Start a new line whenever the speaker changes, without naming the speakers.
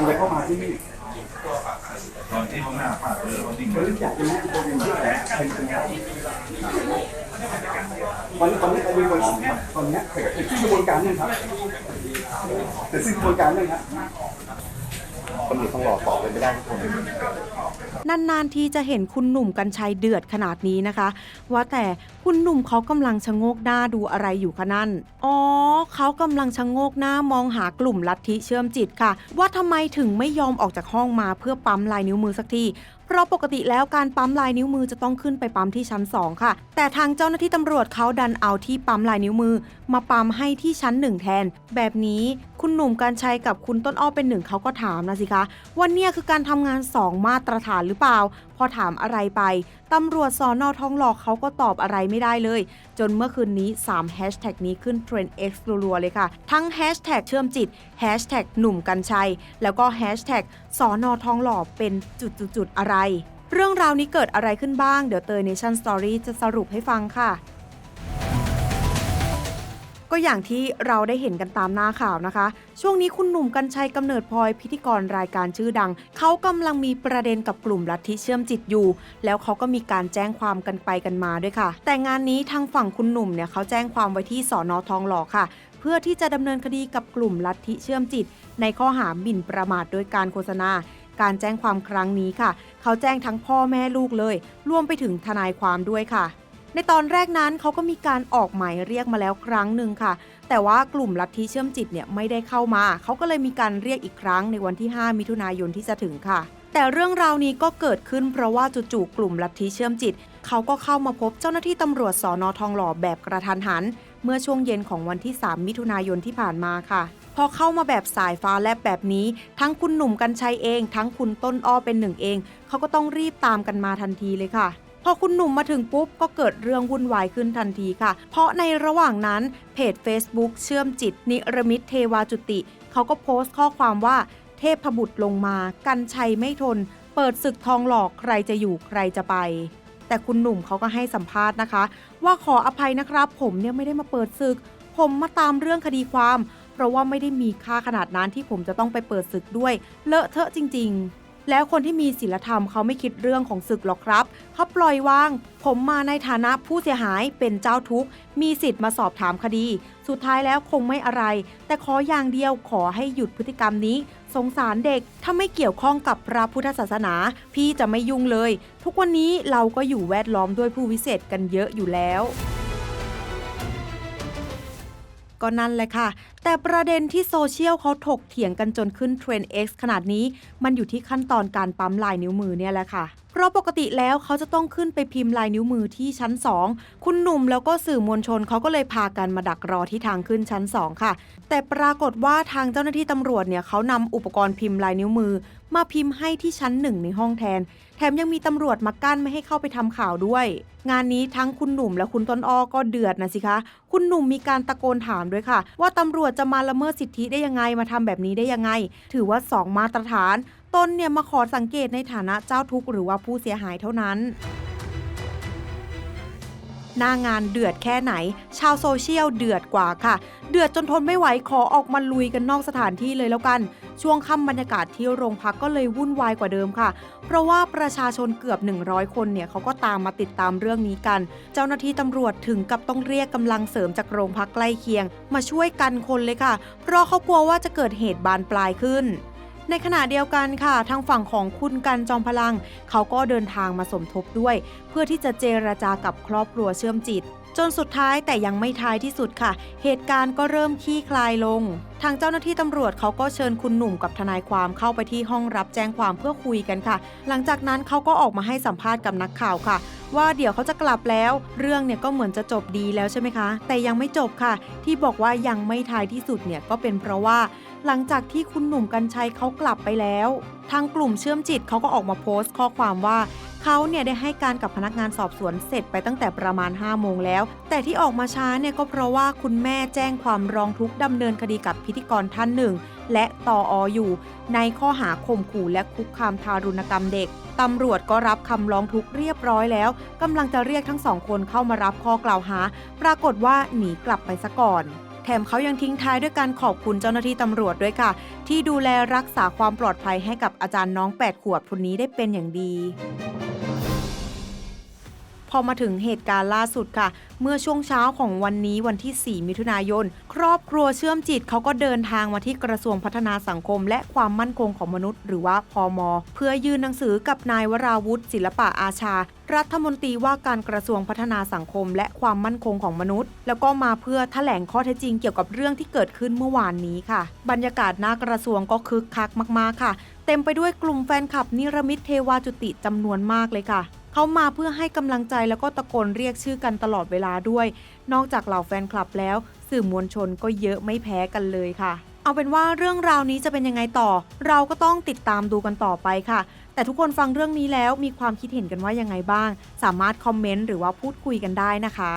การจะเข้ามาที่นี่
ตอนที่ข้างหน้าผ่าเออวันที่
เฮ้ยอยากจะแนะนำตัวเป็นที่แหละเป็นยังไงวันตอนนี้ใครเป็นคนสั่งครับตอนเนี้ยเสร็จสิ้นกระบวนการยังครับเสร็จสิ้นกระบวนการยังครับ
ตำรวจต้องรอตอบเลยไม่ได้ทุกคน
นานๆทีจะเห็นคุณหนุ่มกัญชัยเดือดขนาดนี้นะคะ ว่าแต่คุณหนุ่มเขากำลังชะโงกหน้าดูอะไรอยู่คะนั่น อ๋อ เขากำลังชะโงกหน้ามองหากลุ่มลัทธิเชื่อมจิตค่ะ ว่าทำไมถึงไม่ยอมออกจากห้องมาเพื่อปั๊มลายนิ้วมือสักทีเพราะปกติแล้วการปั๊มลายนิ้วมือจะต้องขึ้นไปปั๊มที่ชั้น 2 ค่ะ แต่ทางเจ้าหน้าที่ตำรวจเขาดันเอาที่ปั๊มลายนิ้วมือ มาปั๊มให้ที่ชั้น 1 แทน แบบนี้คุณหนุ่มกัญชัยกับคุณต้นอ้อเป็นหนึ่งเขาก็ถามนะสิคะว่าเนี่ยคือการทำงาน 2 มาตรฐานหรือเปล่า พอถามอะไรไปตำรวจสอนอทองหลอกเขาก็ตอบอะไรไม่ได้เลย จนเมื่อคืนนี้ 3 แฮชแท็กนี้ขึ้นเทรนด์ X รัวๆเลยค่ะ ทั้งแฮชแท็กเชื่อมจิตแฮชแท็กหนุ่มกัญชัย แล้วก็แฮชแท็กสอนอทองหล่อเป็นจุดๆอะไร เรื่องราวนี้เกิดอะไรขึ้นบ้าง เดี๋ยวเตยเนชั่นสตอรี่จะสรุปให้ฟังค่ะ ก็อย่างที่เราได้เห็นกันตามหน้าข่าวนะคะ ช่วงนี้คุณหนุ่มกัญชัยกำเนิดพลอยพิธีกรรายการชื่อดัง เขากำลังมีประเด็นกับกลุ่มลัทธิเชื่อมจิตอยู่ แล้วเขาก็มีการแจ้งความกันไปกันมาด้วยค่ะ แต่งานนี้ทางฝั่งคุณหนุ่มเนี่ยเขาแจ้งความไว้ที่สอนอทองหล่อค่ะ เพื่อที่จะดำเนินคดีกับกลุ่มลัทธิเชื่อมจิต ในข้อหาหมิ่นประมาทโดยการโฆษณาการแจ้งความครั้งนี้ค่ะ เขาแจ้งทั้งพ่อแม่ลูกเลย รวมไปถึงทนายความด้วยค่ะ ในตอนแรกนั้นเขาก็มีการออกหมายเรียกมาแล้วครั้งหนึ่งค่ะ แต่ว่ากลุ่มลัทธิเชื่อมจิตเนี่ยไม่ได้เข้ามา เขาก็เลยมีการเรียกอีกครั้งในวันที่ 5 มิถุนายนที่จะถึงค่ะ แต่เรื่องราวนี้ก็เกิดขึ้นเพราะว่าจู่ๆกลุ่มลัทธิเชื่อมจิต เขาก็เข้ามาพบเจ้าหน้าที่ตำรวจสอนอทองหล่อแบบกระทันหัน เมื่อช่วงเย็นของวันที่ 3 มิถุนายนที่ผ่านมาค่ะพอเข้ามาแบบสายฟ้าแลบแบบนี้ ทั้งคุณหนุ่มกัญชัยเอง ทั้งคุณต้นอ้อเป็นหนึ่งเอง เขาก็ต้องรีบตามกันมาทันทีเลยค่ะ พอคุณหนุ่มมาถึงปุ๊บ ก็เกิดเรื่องวุ่นวายขึ้นทันทีค่ะ เพราะในระหว่างนั้นเพจ Facebook เชื่อมจิตนิรมิตเทวาจุติ เขาก็โพสต์ข้อความว่า เทพบุตรลงมากันชัยไม่ทน เปิดศึกทองหลอกใครจะอยู่ใครจะไป แต่คุณหนุ่มเขาก็ให้สัมภาษณ์นะคะ ว่าขออภัยนะครับ ผมเนี่ยไม่ได้มาเปิดศึก ผมมาตามเรื่องคดีความ เพราะว่าไม่ได้มีค่าขนาดนั้นที่ผมจะต้องไปเปิดศึกด้วย เลอะเทอะจริง ๆ แล้วคนที่มีศีลธรรมเขาไม่คิดเรื่องของศึกหรอกครับเขาปล่อยวาง ผมมาในฐานะผู้เสียหายเป็นเจ้าทุกข์ มีสิทธิ์มาสอบถามคดี สุดท้ายแล้วคงไม่อะไร แต่ขออย่างเดียวขอให้หยุดพฤติกรรมนี้ สงสารเด็ก ถ้าไม่เกี่ยวข้องกับพระพุทธศาสนา พี่จะไม่ยุ่งเลย ทุกวันนี้เราก็อยู่แวดล้อมด้วยผู้วิเศษกันเยอะอยู่แล้ว ก็นั่นแหละค่ะ แต่ประเด็นที่โซเชียลเขาถกเถียงกันจนขึ้นเทรนด์ X ขนาดนี้ มันอยู่ที่ขั้นตอนการปั๊มลายนิ้วมือเนี่ยแหละค่ะ ราะปกติแล้วเขาจะต้องขึ้นไปพิมพ์ลายนิ้วมือที่ชั้น 2 คุณหนุ่มแล้วก็สื่อมวลชนเขาก็เลยพากันมาดักรอที่ทางขึ้นชั้น 2 ค่ะ แต่ปรากฏว่าทางเจ้าหน้าที่ตำรวจเนี่ยเขานำอุปกรณ์พิมพ์ลายนิ้วมือ มาพิมพ์ให้ที่ชั้นหนึ่งในห้องแทน แถมยังมีตำรวจมากั้นไม่ให้เข้าไปทำข่าวด้วย งานนี้ทั้งคุณหนุ่มและคุณต้นอ้อก็เดือดนะสิคะ คุณหนุ่มมีการตะโกนถามด้วยค่ะ ว่าตำรวจจะมาละเมิดสิทธิได้ยังไงมาทำแบบนี้ได้ยังไง ถือว่าสองมาตรฐาน ตนเนี่ยมาขอสังเกตในฐานะเจ้าทุกข์หรือว่าผู้เสียหายเท่านั้น หน้างานเดือดแค่ไหน ชาวโซเชียลเดือดกว่าค่ะ เดือดจนทนไม่ไหวขอออกมาลุยกันนอกสถานที่เลยแล้วกัน ช่วงค่ำบรรยากาศที่โรงพักก็เลยวุ่นวายกว่าเดิมค่ะ เพราะว่าประชาชนเกือบ 100 คนเนี่ยเขาก็ตามมาติดตามเรื่องนี้กัน เจ้าหน้าที่ตำรวจถึงกับต้องเรียกกำลังเสริมจากโรงพักใกล้เคียง มาช่วยกันคนเลยค่ะ เพราะเขากลัวว่าจะเกิดเหตุบานปลายขึ้น ในขณะเดียวกันค่ะ ทางฝั่งของคุณกันจอมพลัง เขาก็เดินทางมาสมทบด้วย เพื่อที่จะเจรจากับครอบครัวเชื่อมจิต จนสุดท้ายแต่ยังไม่ท้ายที่สุดค่ะ เหตุการณ์ก็เริ่มคลี่คลายลง ทางเจ้าหน้าที่ตำรวจเขาก็เชิญคุณหนุ่มกับทนายความเข้าไปที่ห้องรับแจ้งความเพื่อคุยกันค่ะ หลังจากนั้นเขาก็ออกมาให้สัมภาษณ์กับนักข่าวค่ะว่าเดี๋ยวเขาจะกลับแล้ว เรื่องเนี่ยก็เหมือนจะจบดีแล้วใช่ไหมคะ แต่ยังไม่จบค่ะ ที่บอกว่ายังไม่ท้ายที่สุดเนี่ยก็เป็นเพราะว่า หลังจากที่คุณหนุ่มกัญชัยเขากลับไปแล้ว ทางกลุ่มเชื่อมจิตเขาก็ออกมาโพสต์ข้อความว่าเขาเนี่ยได้ให้การกับพนักงานสอบสวนเสร็จไปตั้งแต่ประมาณ 5 โมงแล้ว แต่ที่ออกมาช้าเนี่ยก็เพราะว่าคุณแม่แจ้งความร้องทุกข์ดำเนินคดีกับพิธีกรท่านหนึ่ง และตอออยู่ ในข้อหาข่มขู่และคุกคามทารุณกรรมเด็กตำรวจก็รับคำร้องทุกข์เรียบร้อยแล้วกำลังจะเรียกทั้งสองคนเข้ามารับข้อกล่าวหา ปรากฏว่าหนีกลับไปซะก่อน แถมเขายังทิ้งท้ายด้วยการขอบคุณเจ้าหน้าที่ตำรวจด้วยค่ะ ที่ดูแลรักษาความปลอดภัยให้กับอาจารย์น้อง 8 ขวบคนนี้ได้เป็นอย่างดี พอมาถึงเหตุการณ์ล่าสุดค่ะ เมื่อช่วงเช้าของวันนี้วันที่ 4 มิถุนายน ครอบครัวเชื่อมจิตเขาก็เดินทางมาที่กระทรวงพัฒนาสังคม และความมั่นคงของมนุษย์ หรือว่าพอมเพื่อยื่นหนังสือกับนายวราวุฒิศิลปะอาชา รัฐมนตรีว่าการกระทรวงพัฒนาสังคม และความมั่นคงของมนุษย์ แล้วก็มาเพื่อแถลงข้อเท็จจริงเกี่ยวกับเรื่องที่เกิดขึ้นเมื่อวานนี้ค่ะ บรรยากาศหน้ากระทรวงก็คึกคักมาก ๆค่ะ เต็มไปด้วยกลุ่มแฟนคลับนิรมิตเทวาจุติจำนวนมากเลยค่ะ เขามาเพื่อให้กำลังใจแล้วก็ตะโกนเรียกชื่อกันตลอดเวลาด้วย นอกจากเหล่าแฟนคลับแล้ว สื่อมวลชนก็เยอะไม่แพ้กันเลยค่ะ เอาเป็นว่าเรื่องราวนี้จะเป็นยังไงต่อ เราก็ต้องติดตามดูกันต่อไปค่ะ แต่ทุกคนฟังเรื่องนี้แล้วมีความคิดเห็นกันว่ายังไงบ้าง สามารถคอมเมนต์หรือว่าพูดคุยกันได้นะคะ